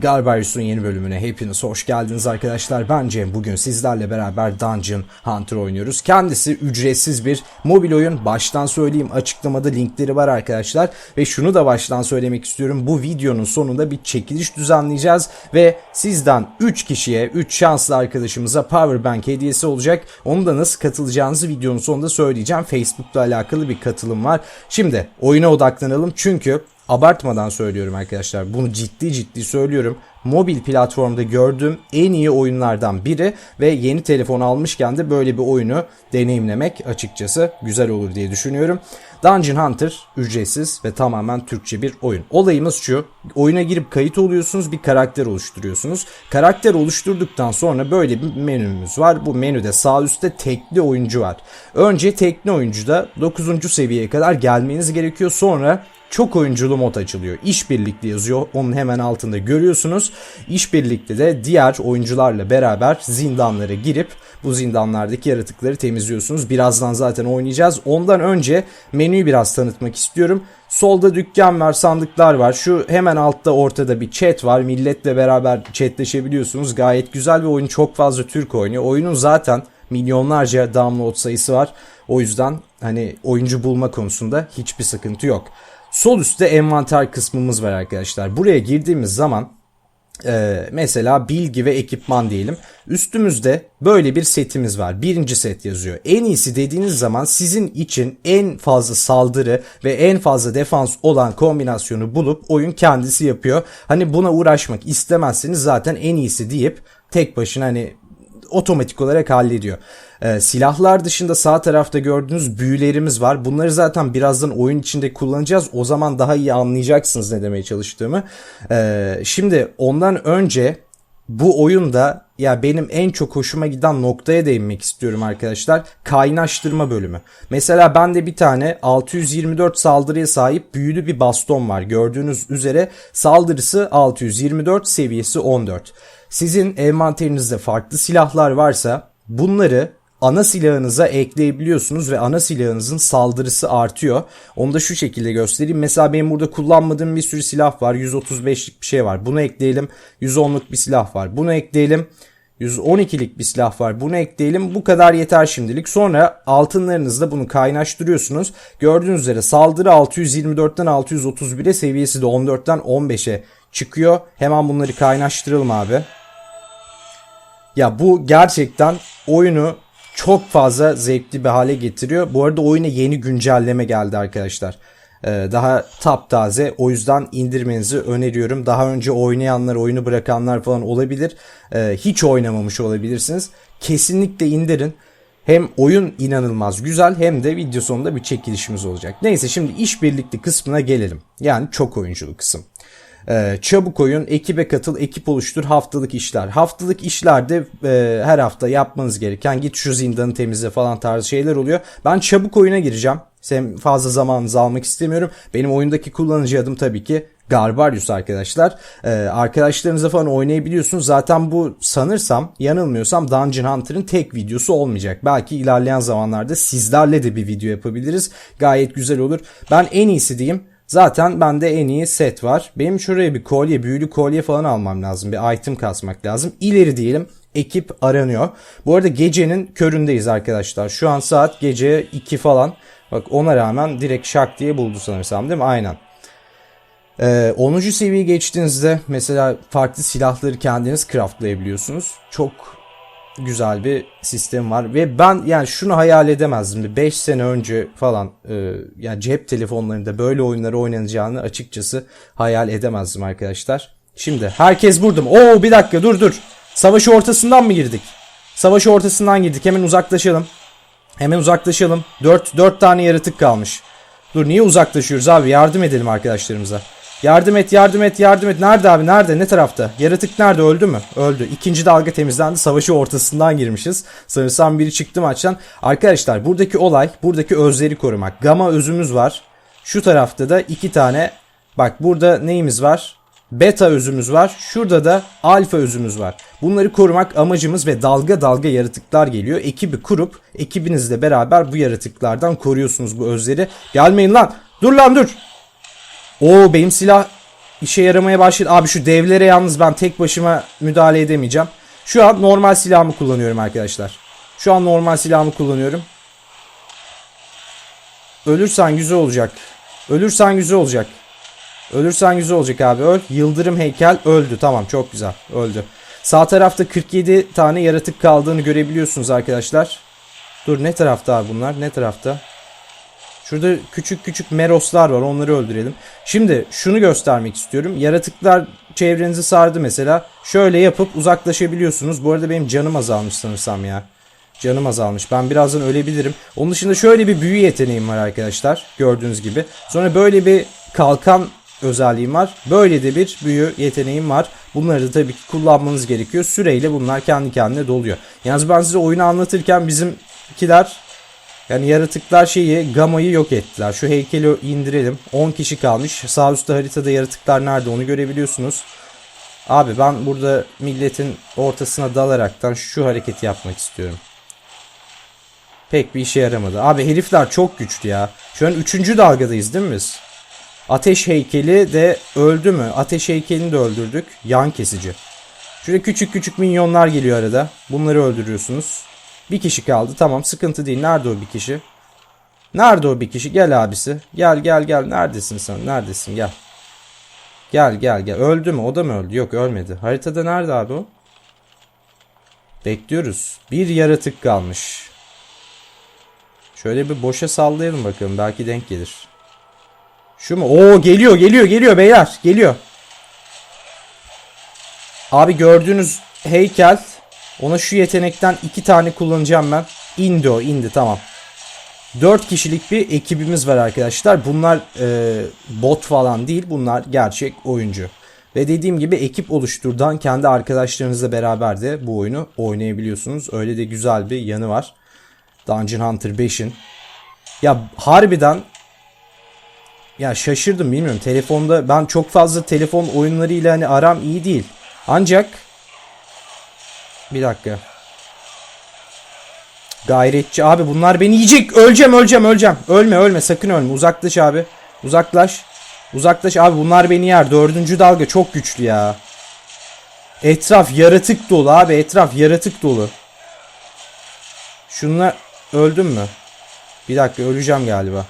Garbarius'un yeni bölümüne hepiniz hoş geldiniz arkadaşlar. Ben Cem. Bugün sizlerle beraber Dungeon Hunter oynuyoruz. Kendisi ücretsiz bir mobil oyun. Baştan söyleyeyim açıklamada linkleri var arkadaşlar. Ve şunu da baştan söylemek istiyorum. Bu videonun sonunda bir çekiliş düzenleyeceğiz. Ve sizden 3 kişiye, 3 şanslı arkadaşımıza Powerbank hediyesi olacak. Onu da nasıl katılacağınızı videonun sonunda söyleyeceğim. Facebook'la alakalı bir katılım var. Şimdi oyuna odaklanalım. Çünkü abartmadan söylüyorum arkadaşlar. Bunu ciddi ciddi söylüyorum. Mobil platformda gördüğüm en iyi oyunlardan biri ve yeni telefon almışken de böyle bir oyunu deneyimlemek açıkçası güzel olur diye düşünüyorum. Dungeon Hunter ücretsiz ve tamamen Türkçe bir oyun. Olayımız şu. Oyuna girip kayıt oluyorsunuz, bir karakter oluşturuyorsunuz. Karakter oluşturduktan sonra böyle bir menümüz var. Bu menüde sağ üstte tekli oyuncu var. Önce tekli oyuncuda 9. seviyeye kadar gelmeniz gerekiyor. Sonra çok oyunculu mod açılıyor. İşbirlikli yazıyor. Onun hemen altında görüyorsunuz. İşbirlikli de diğer oyuncularla beraber zindanlara girip bu zindanlardaki yaratıkları temizliyorsunuz. Birazdan zaten oynayacağız. Ondan önce menüyü biraz tanıtmak istiyorum. Solda dükkan var, sandıklar var. Şu hemen altta ortada bir chat var. Milletle beraber chatleşebiliyorsunuz. Gayet güzel bir oyun. Çok fazla Türk oynuyor. Oyunun zaten milyonlarca download sayısı var. O yüzden hani oyuncu bulma konusunda hiçbir sıkıntı yok. Sol üstte envanter kısmımız var arkadaşlar. Buraya girdiğimiz zaman e, mesela bilgi ve ekipman diyelim. Üstümüzde böyle bir setimiz var. Birinci set yazıyor. En iyisi dediğiniz zaman sizin için en fazla saldırı ve en fazla defans olan kombinasyonu bulup oyun kendisi yapıyor. Hani buna uğraşmak istemezseniz zaten en iyisi deyip tek başına hani otomatik olarak hallediyor. Ee, silahlar dışında sağ tarafta gördüğünüz büyülerimiz var. Bunları zaten birazdan oyun içinde kullanacağız. O zaman daha iyi anlayacaksınız ne demeye çalıştığımı. Ee, şimdi ondan önce bu oyunda ya benim en çok hoşuma giden noktaya değinmek istiyorum arkadaşlar. Kaynaştırma bölümü. Mesela bende bir tane 624 saldırıya sahip büyülü bir baston var. Gördüğünüz üzere saldırısı 624 seviyesi 14. Sizin envanterinizde farklı silahlar varsa bunları ana silahınıza ekleyebiliyorsunuz ve ana silahınızın saldırısı artıyor. Onu da şu şekilde göstereyim. Mesela benim burada kullanmadığım bir sürü silah var. 135'lik bir şey var. Bunu ekleyelim. 110'luk bir silah var. Bunu ekleyelim. 112'lik bir silah var. Bunu ekleyelim. Bu kadar yeter şimdilik. Sonra altınlarınızla bunu kaynaştırıyorsunuz. Gördüğünüz üzere saldırı 624'ten 631'e seviyesi de 14'ten 15'e çıkıyor. Hemen bunları kaynaştıralım abi. Ya bu gerçekten oyunu çok fazla zevkli bir hale getiriyor. Bu arada oyuna yeni güncelleme geldi arkadaşlar. Ee, daha taptaze o yüzden indirmenizi öneriyorum. Daha önce oynayanlar, oyunu bırakanlar falan olabilir. Ee, hiç oynamamış olabilirsiniz. Kesinlikle indirin. Hem oyun inanılmaz güzel hem de video sonunda bir çekilişimiz olacak. Neyse şimdi işbirlikli kısmına gelelim. Yani çok oyunculu kısım. Ee, çabuk oyun, ekibe katıl, ekip oluştur, haftalık işler. Haftalık işlerde e, her hafta yapmanız gereken git şu zindanı temizle falan tarzı şeyler oluyor. Ben çabuk oyuna gireceğim. Sen fazla zamanınızı almak istemiyorum. Benim oyundaki kullanıcı adım tabii ki Garbarius arkadaşlar. Ee, arkadaşlarınızla falan oynayabiliyorsunuz. Zaten bu sanırsam yanılmıyorsam Dungeon Hunter'ın tek videosu olmayacak. Belki ilerleyen zamanlarda sizlerle de bir video yapabiliriz. Gayet güzel olur. Ben en iyisi diyeyim. Zaten bende en iyi set var. Benim şuraya bir kolye, büyülü kolye falan almam lazım. Bir item kasmak lazım. İleri diyelim ekip aranıyor. Bu arada gecenin köründeyiz arkadaşlar. Şu an saat gece 2 falan. Bak ona rağmen direkt şak diye buldu sanırsam değil mi? Aynen. Ee, 10. seviye geçtiğinizde mesela farklı silahları kendiniz craftlayabiliyorsunuz. Çok güzel bir sistem var ve ben yani şunu hayal edemezdim. 5 sene önce falan e, yani cep telefonlarında böyle oyunları oynanacağını açıkçası hayal edemezdim arkadaşlar. Şimdi herkes burada mı? Oo bir dakika dur dur. Savaşı ortasından mı girdik? Savaşı ortasından girdik. Hemen uzaklaşalım. Hemen uzaklaşalım. 4 4 tane yaratık kalmış. Dur niye uzaklaşıyoruz abi? Yardım edelim arkadaşlarımıza. Yardım et, yardım et, yardım et. Nerede abi? Nerede? Ne tarafta? Yaratık nerede? Öldü mü? Öldü. İkinci dalga temizlendi. Savaşı ortasından girmişiz. Sanırsam biri çıktı maçtan. Arkadaşlar buradaki olay, buradaki özleri korumak. Gama özümüz var. Şu tarafta da iki tane. Bak burada neyimiz var? Beta özümüz var. Şurada da alfa özümüz var. Bunları korumak amacımız ve dalga dalga yaratıklar geliyor. Ekibi kurup ekibinizle beraber bu yaratıklardan koruyorsunuz bu özleri. Gelmeyin lan. Dur lan dur. Oo benim silah işe yaramaya başladı. Abi şu devlere yalnız ben tek başıma müdahale edemeyeceğim. Şu an normal silahımı kullanıyorum arkadaşlar. Şu an normal silahımı kullanıyorum. Ölürsen güzel olacak. Ölürsen güzel olacak. Ölürsen güzel olacak abi öl. Yıldırım heykel öldü. Tamam çok güzel öldü. Sağ tarafta 47 tane yaratık kaldığını görebiliyorsunuz arkadaşlar. Dur ne tarafta abi bunlar? Ne tarafta? Şurada küçük küçük meroslar var. Onları öldürelim. Şimdi şunu göstermek istiyorum. Yaratıklar çevrenizi sardı mesela. Şöyle yapıp uzaklaşabiliyorsunuz. Bu arada benim canım azalmış sanırsam ya. Canım azalmış. Ben birazdan ölebilirim. Onun dışında şöyle bir büyü yeteneğim var arkadaşlar. Gördüğünüz gibi. Sonra böyle bir kalkan özelliğim var. Böyle de bir büyü yeteneğim var. Bunları da tabii ki kullanmanız gerekiyor. Süreyle bunlar kendi kendine doluyor. Yalnız ben size oyunu anlatırken bizimkiler yani yaratıklar şeyi gamayı yok ettiler. Şu heykeli indirelim. 10 kişi kalmış. Sağ üstte haritada yaratıklar nerede onu görebiliyorsunuz. Abi ben burada milletin ortasına dalaraktan şu hareketi yapmak istiyorum. Pek bir işe yaramadı. Abi herifler çok güçlü ya. Şu an 3. dalgadayız değil mi biz? Ateş heykeli de öldü mü? Ateş heykelini de öldürdük. Yan kesici. Şöyle küçük küçük minyonlar geliyor arada. Bunları öldürüyorsunuz. Bir kişi kaldı. Tamam sıkıntı değil. Nerede o bir kişi? Nerede o bir kişi? Gel abisi. Gel gel gel. Neredesin sen? Neredesin? Gel. Gel gel gel. Öldü mü? O da mı öldü? Yok ölmedi. Haritada nerede abi o? Bekliyoruz. Bir yaratık kalmış. Şöyle bir boşa sallayalım bakalım. Belki denk gelir. Şu mu? Oo geliyor geliyor geliyor beyler. Geliyor. Abi gördüğünüz heykel. Ona şu yetenekten iki tane kullanacağım ben. İndi o indi tamam. 4 kişilik bir ekibimiz var arkadaşlar. Bunlar e, bot falan değil. Bunlar gerçek oyuncu. Ve dediğim gibi ekip oluşturdan kendi arkadaşlarınızla beraber de bu oyunu oynayabiliyorsunuz. Öyle de güzel bir yanı var. Dungeon Hunter 5'in. Ya harbiden ya şaşırdım bilmiyorum. Telefonda ben çok fazla telefon oyunlarıyla hani aram iyi değil. Ancak bir dakika. Gayretçi abi bunlar beni yiyecek. Öleceğim öleceğim öleceğim. Ölme ölme sakın ölme. Uzaklaş abi. Uzaklaş. Uzaklaş abi bunlar beni yer. Dördüncü dalga çok güçlü ya. Etraf yaratık dolu abi. Etraf yaratık dolu. Şunlar öldüm mü? Bir dakika öleceğim galiba.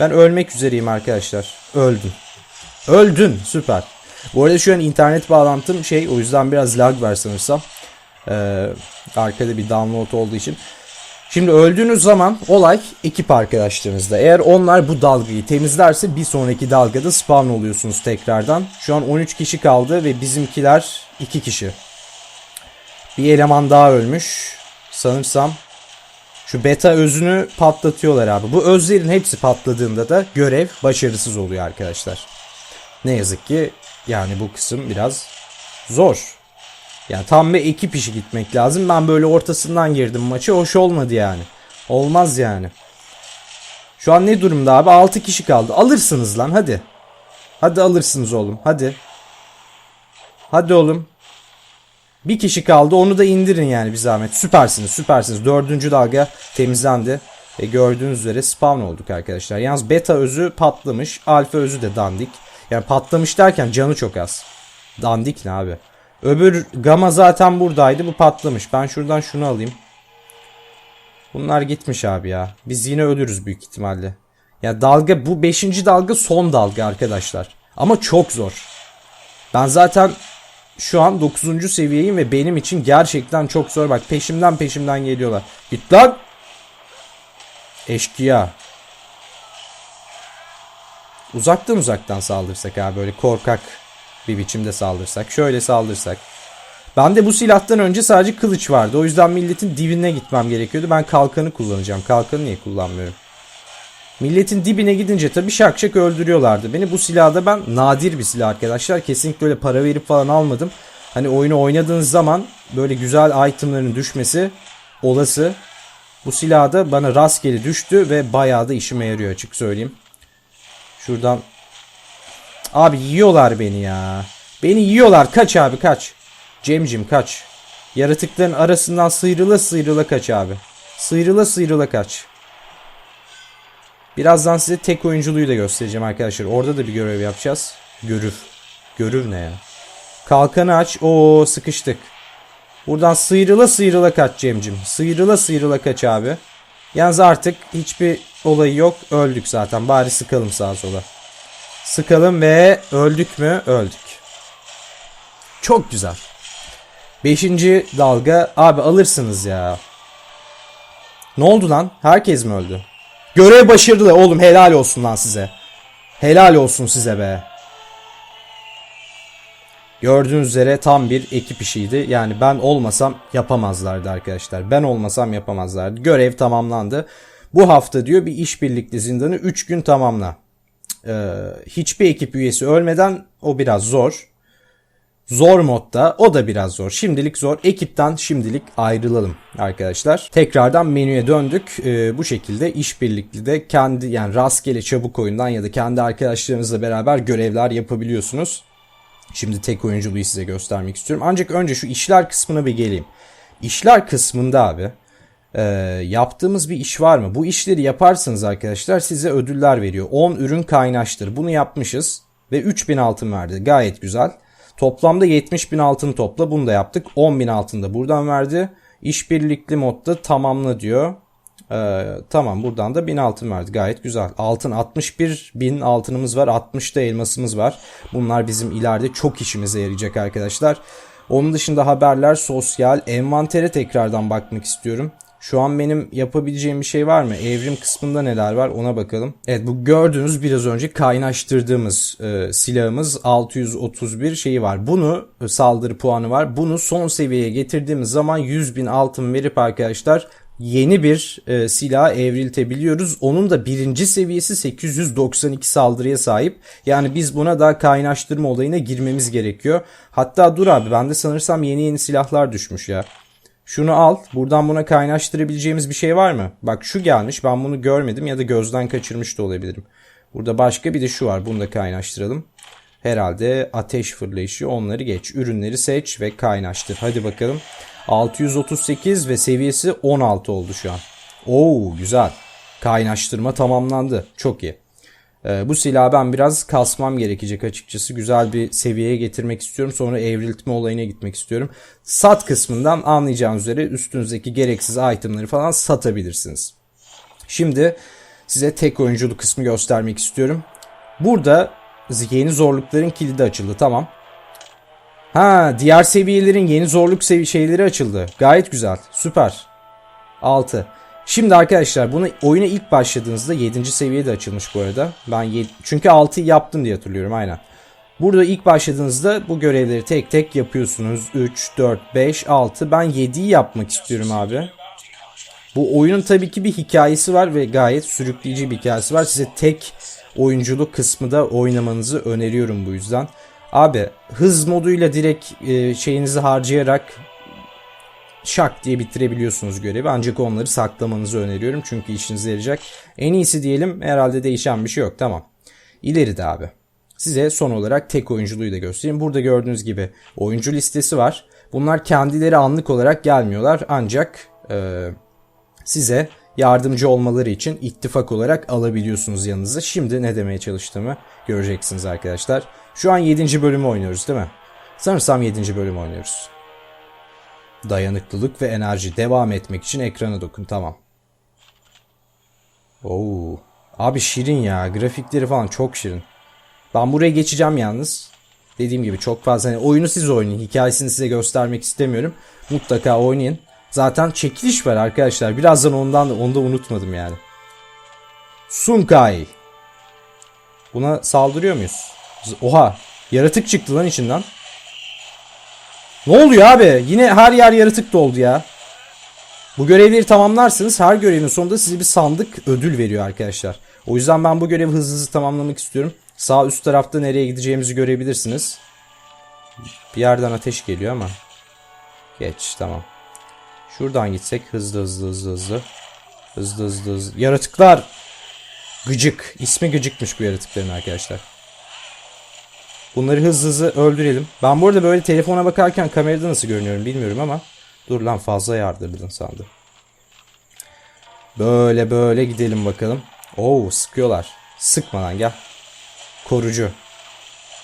Ben ölmek üzereyim arkadaşlar. Öldüm. Öldün. Süper. Bu arada şu an internet bağlantım şey o yüzden biraz lag var sanırsam. Ee, arkada bir download olduğu için. Şimdi öldüğünüz zaman olay ekip arkadaşlarınızda. Eğer onlar bu dalgayı temizlerse bir sonraki dalgada spawn oluyorsunuz tekrardan. Şu an 13 kişi kaldı ve bizimkiler 2 kişi. Bir eleman daha ölmüş. Sanırsam şu beta özünü patlatıyorlar abi. Bu özlerin hepsi patladığında da görev başarısız oluyor arkadaşlar. Ne yazık ki yani bu kısım biraz zor. Yani tam bir ekip işi gitmek lazım. Ben böyle ortasından girdim maçı. Hoş olmadı yani. Olmaz yani. Şu an ne durumda abi? 6 kişi kaldı. Alırsınız lan hadi. Hadi alırsınız oğlum. Hadi. Hadi oğlum. Bir kişi kaldı. Onu da indirin yani bir zahmet. Süpersiniz süpersiniz. Dördüncü dalga temizlendi. Ve gördüğünüz üzere spawn olduk arkadaşlar. Yalnız beta özü patlamış. Alfa özü de dandik. Yani patlamış derken canı çok az. Dandik ne abi? Öbür gama zaten buradaydı. Bu patlamış. Ben şuradan şunu alayım. Bunlar gitmiş abi ya. Biz yine ölürüz büyük ihtimalle. Ya dalga bu 5. dalga son dalga arkadaşlar. Ama çok zor. Ben zaten şu an 9. seviyeyim ve benim için gerçekten çok zor. Bak peşimden peşimden geliyorlar. Git lan. Eşkıya. Uzaktan uzaktan saldırsak abi böyle korkak bir biçimde saldırsak. Şöyle saldırsak. Ben de bu silahtan önce sadece kılıç vardı. O yüzden milletin dibine gitmem gerekiyordu. Ben kalkanı kullanacağım. Kalkanı niye kullanmıyorum? Milletin dibine gidince tabii şak şak öldürüyorlardı. Beni bu silahda ben nadir bir silah arkadaşlar. Kesinlikle öyle para verip falan almadım. Hani oyunu oynadığınız zaman böyle güzel itemların düşmesi olası. Bu silahda bana rastgele düştü ve bayağı da işime yarıyor açık söyleyeyim. Şuradan Abi yiyorlar beni ya. Beni yiyorlar. Kaç abi kaç. Cemcim kaç. Yaratıkların arasından sıyrıla sıyrıla kaç abi. Sıyrıla sıyrıla kaç. Birazdan size tek oyunculuğu da göstereceğim arkadaşlar. Orada da bir görev yapacağız. Görüv. Görüv ne ya? Kalkanı aç. Oo sıkıştık. Buradan sıyrıla sıyrıla kaç Cemcim. Sıyrıla sıyrıla kaç abi. Yalnız artık hiçbir olayı yok. Öldük zaten. Bari sıkalım sağa sola. Sıkalım ve öldük mü? Öldük. Çok güzel. Beşinci dalga. Abi alırsınız ya. Ne oldu lan? Herkes mi öldü? Görev başarılı oğlum helal olsun lan size. Helal olsun size be. Gördüğünüz üzere tam bir ekip işiydi. Yani ben olmasam yapamazlardı arkadaşlar. Ben olmasam yapamazlardı. Görev tamamlandı. Bu hafta diyor bir işbirlikli zindanı 3 gün tamamla. Ee, hiçbir ekip üyesi ölmeden o biraz zor. Zor modda o da biraz zor. Şimdilik zor. Ekipten şimdilik ayrılalım arkadaşlar. Tekrardan menüye döndük. Ee, bu şekilde işbirlikli de kendi yani rastgele çabuk oyundan ya da kendi arkadaşlarınızla beraber görevler yapabiliyorsunuz. Şimdi tek oyunculuğu size göstermek istiyorum. Ancak önce şu işler kısmına bir geleyim. İşler kısmında abi e, yaptığımız bir iş var mı? Bu işleri yaparsanız arkadaşlar size ödüller veriyor. 10 ürün kaynaştır. Bunu yapmışız ve 3000 altın verdi. Gayet güzel. Toplamda 70 bin altın topla. Bunu da yaptık. 10 bin altın da buradan verdi. İşbirlikli modda tamamla diyor. Ee, tamam buradan da 1000 altın verdi. Gayet güzel. Altın 61 bin altınımız var. 60 da elmasımız var. Bunlar bizim ileride çok işimize yarayacak arkadaşlar. Onun dışında haberler, sosyal, envantere tekrardan bakmak istiyorum. Şu an benim yapabileceğim bir şey var mı? Evrim kısmında neler var ona bakalım. Evet bu gördüğünüz biraz önce kaynaştırdığımız e, silahımız 631 şeyi var. Bunu e, saldırı puanı var. Bunu son seviyeye getirdiğimiz zaman 100 bin altın verip arkadaşlar yeni bir e, silah evriltebiliyoruz. Onun da birinci seviyesi 892 saldırıya sahip. Yani biz buna daha kaynaştırma olayına girmemiz gerekiyor. Hatta dur abi bende sanırsam yeni yeni silahlar düşmüş ya. Şunu al. Buradan buna kaynaştırabileceğimiz bir şey var mı? Bak şu gelmiş. Ben bunu görmedim ya da gözden kaçırmış da olabilirim. Burada başka bir de şu var. Bunu da kaynaştıralım. Herhalde ateş fırlayışı onları geç. Ürünleri seç ve kaynaştır. Hadi bakalım. 638 ve seviyesi 16 oldu şu an. Oo güzel. Kaynaştırma tamamlandı. Çok iyi. Ee, bu silahı ben biraz kasmam gerekecek açıkçası. Güzel bir seviyeye getirmek istiyorum. Sonra evriltme olayına gitmek istiyorum. Sat kısmından anlayacağınız üzere üstünüzdeki gereksiz itemleri falan satabilirsiniz. Şimdi size tek oyunculuk kısmı göstermek istiyorum. Burada yeni zorlukların kilidi açıldı. Tamam. Ha diğer seviyelerin yeni zorluk sevi şeyleri açıldı. Gayet güzel. Süper. 6. Şimdi arkadaşlar bunu oyuna ilk başladığınızda 7. seviyede açılmış bu arada. Ben yed- çünkü 6'yı yaptım diye hatırlıyorum aynen. Burada ilk başladığınızda bu görevleri tek tek yapıyorsunuz. 3, 4, 5, 6. Ben 7'yi yapmak istiyorum abi. Bu oyunun tabii ki bir hikayesi var ve gayet sürükleyici bir hikayesi var. Size tek oyunculuk kısmı da oynamanızı öneriyorum bu yüzden. Abi hız moduyla direkt e, şeyinizi harcayarak şak diye bitirebiliyorsunuz görevi. Ancak onları saklamanızı öneriyorum. Çünkü işinize yarayacak. En iyisi diyelim herhalde değişen bir şey yok. Tamam. İleride abi. Size son olarak tek oyunculuğu da göstereyim. Burada gördüğünüz gibi oyuncu listesi var. Bunlar kendileri anlık olarak gelmiyorlar. Ancak e, size yardımcı olmaları için ittifak olarak alabiliyorsunuz yanınıza. Şimdi ne demeye çalıştığımı göreceksiniz arkadaşlar. Şu an 7. bölümü oynuyoruz değil mi? Sanırsam 7. bölümü oynuyoruz. Dayanıklılık ve enerji devam etmek için ekrana dokun. Tamam. Oo. Abi şirin ya. Grafikleri falan çok şirin. Ben buraya geçeceğim yalnız. Dediğim gibi çok fazla hani oyunu siz oynayın. Hikayesini size göstermek istemiyorum. Mutlaka oynayın. Zaten çekiliş var arkadaşlar. Birazdan ondan da onu da unutmadım yani. Sunkai. Buna saldırıyor muyuz? Oha. Yaratık çıktı lan içinden. Ne oluyor abi? Yine her yer yaratık doldu ya. Bu görevleri tamamlarsınız. Her görevin sonunda size bir sandık ödül veriyor arkadaşlar. O yüzden ben bu görevi hızlı hızlı tamamlamak istiyorum. Sağ üst tarafta nereye gideceğimizi görebilirsiniz. Bir yerden ateş geliyor ama. Geç tamam. Şuradan gitsek hızlı hızlı hızlı hızlı. Hızlı hızlı hızlı. Yaratıklar. Gıcık. İsmi gıcıkmış bu yaratıkların arkadaşlar. Bunları hızlı hızlı öldürelim. Ben bu arada böyle telefona bakarken kamerada nasıl görünüyorum bilmiyorum ama. Dur lan fazla yardırdın sandım. Böyle böyle gidelim bakalım. Oo sıkıyorlar. Sıkma lan gel. Korucu.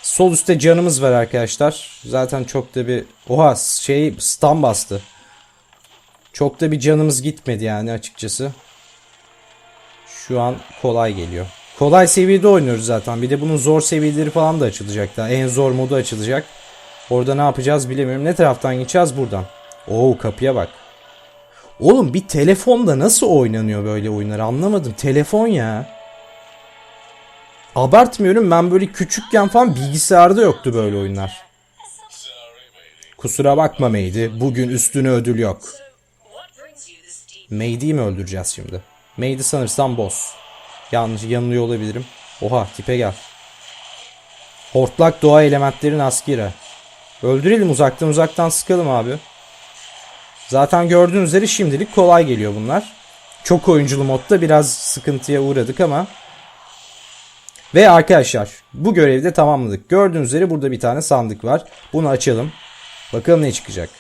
Sol üstte canımız var arkadaşlar. Zaten çok da bir... Oha şey stun bastı. Çok da bir canımız gitmedi yani açıkçası. Şu an kolay geliyor. Kolay seviyede oynuyoruz zaten. Bir de bunun zor seviyeleri falan da açılacak daha. En zor modu açılacak. Orada ne yapacağız bilemiyorum. Ne taraftan gideceğiz buradan. Oo kapıya bak. Oğlum bir telefonda nasıl oynanıyor böyle oyunlar anlamadım. Telefon ya. Abartmıyorum ben böyle küçükken falan bilgisayarda yoktu böyle oyunlar. Kusura bakma Meydi. Bugün üstüne ödül yok. Meydi'yi mi öldüreceğiz şimdi? Meydi sanırsam boss. Yanlış yanılıyor olabilirim. Oha tipe gel. Hortlak doğa elementlerin askeri. Öldürelim uzaktan uzaktan sıkalım abi. Zaten gördüğünüz üzere şimdilik kolay geliyor bunlar. Çok oyunculu modda biraz sıkıntıya uğradık ama. Ve arkadaşlar bu görevi de tamamladık. Gördüğünüz üzere burada bir tane sandık var. Bunu açalım. Bakalım ne çıkacak.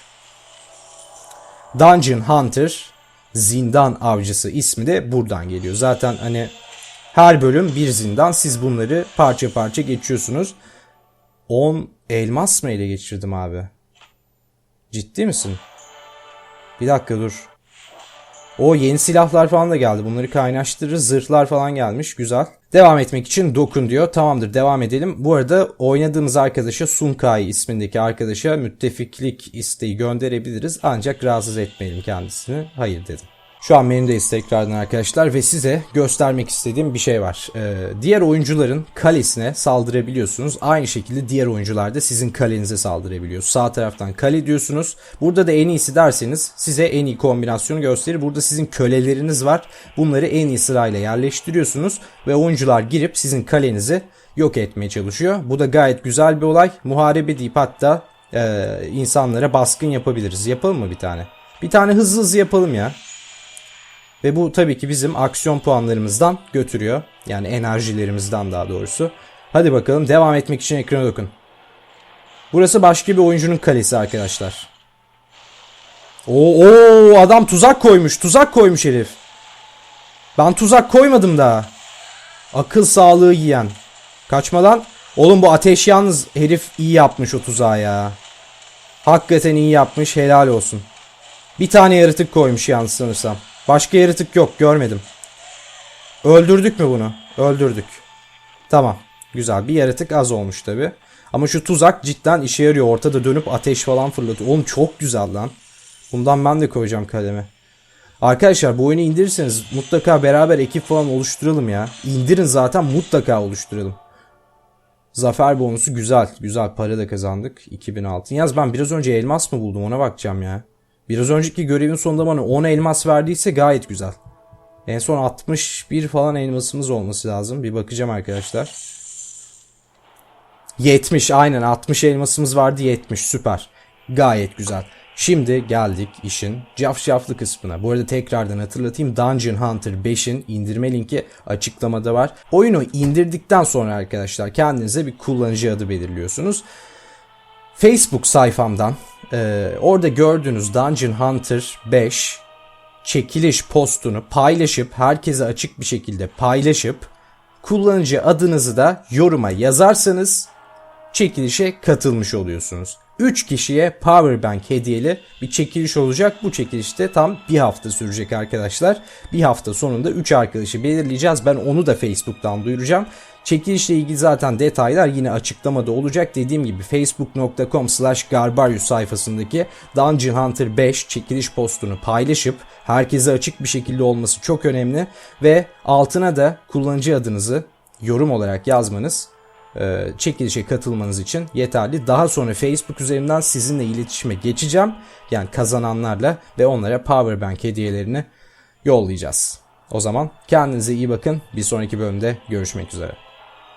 Dungeon Hunter Zindan Avcısı ismi de buradan geliyor. Zaten hani her bölüm bir zindan. Siz bunları parça parça geçiyorsunuz. 10 elmas mı ele geçirdim abi? Ciddi misin? Bir dakika dur. O yeni silahlar falan da geldi. Bunları kaynaştırırız. Zırhlar falan gelmiş. Güzel. Devam etmek için dokun diyor. Tamamdır devam edelim. Bu arada oynadığımız arkadaşa Sunkai ismindeki arkadaşa müttefiklik isteği gönderebiliriz. Ancak rahatsız etmeyelim kendisini. Hayır dedim. Şu an menüdeyiz tekrardan arkadaşlar ve size göstermek istediğim bir şey var. Ee, diğer oyuncuların kalesine saldırabiliyorsunuz. Aynı şekilde diğer oyuncular da sizin kalenize saldırabiliyor. Sağ taraftan kale diyorsunuz. Burada da en iyisi derseniz size en iyi kombinasyonu gösterir. Burada sizin köleleriniz var. Bunları en iyi sırayla yerleştiriyorsunuz ve oyuncular girip sizin kalenizi yok etmeye çalışıyor. Bu da gayet güzel bir olay. Muharebe deyip hatta e, insanlara baskın yapabiliriz. Yapalım mı bir tane? Bir tane hızlı hızlı yapalım ya. Ve bu tabii ki bizim aksiyon puanlarımızdan götürüyor. Yani enerjilerimizden daha doğrusu. Hadi bakalım devam etmek için ekrana dokun. Burası başka bir oyuncunun kalesi arkadaşlar. Oo, oo adam tuzak koymuş. Tuzak koymuş herif. Ben tuzak koymadım daha. Akıl sağlığı yiyen. Kaçmadan. Oğlum bu ateş yalnız herif iyi yapmış o tuzağı ya. Hakikaten iyi yapmış helal olsun. Bir tane yaratık koymuş yalnız sanırsam. Başka yaratık yok görmedim. Öldürdük mü bunu? Öldürdük. Tamam. Güzel. Bir yaratık az olmuş tabi. Ama şu tuzak cidden işe yarıyor. Ortada dönüp ateş falan fırlatıyor. Oğlum çok güzel lan. Bundan ben de koyacağım kaleme. Arkadaşlar bu oyunu indirirseniz mutlaka beraber ekip falan oluşturalım ya. İndirin zaten mutlaka oluşturalım. Zafer bonusu güzel. Güzel para da kazandık. 2006. Yaz ben biraz önce elmas mı buldum ona bakacağım ya. Biraz önceki görevin sonunda bana 10 elmas verdiyse gayet güzel. En son 61 falan elmasımız olması lazım. Bir bakacağım arkadaşlar. 70 aynen 60 elmasımız vardı 70 süper. Gayet güzel. Şimdi geldik işin cafcaflı kısmına. Bu arada tekrardan hatırlatayım Dungeon Hunter 5'in indirme linki açıklamada var. Oyunu indirdikten sonra arkadaşlar kendinize bir kullanıcı adı belirliyorsunuz. Facebook sayfamdan e, orada gördüğünüz Dungeon Hunter 5 çekiliş postunu paylaşıp herkese açık bir şekilde paylaşıp kullanıcı adınızı da yoruma yazarsanız çekilişe katılmış oluyorsunuz. 3 kişiye Powerbank hediyeli bir çekiliş olacak. Bu çekilişte tam bir hafta sürecek arkadaşlar. Bir hafta sonunda 3 arkadaşı belirleyeceğiz. Ben onu da Facebook'tan duyuracağım. Çekilişle ilgili zaten detaylar yine açıklamada olacak. Dediğim gibi facebook.com slash garbarius sayfasındaki Dungeon Hunter 5 çekiliş postunu paylaşıp herkese açık bir şekilde olması çok önemli. Ve altına da kullanıcı adınızı yorum olarak yazmanız e, çekilişe katılmanız için yeterli. Daha sonra Facebook üzerinden sizinle iletişime geçeceğim. Yani kazananlarla ve onlara Powerbank hediyelerini yollayacağız. O zaman kendinize iyi bakın. Bir sonraki bölümde görüşmek üzere.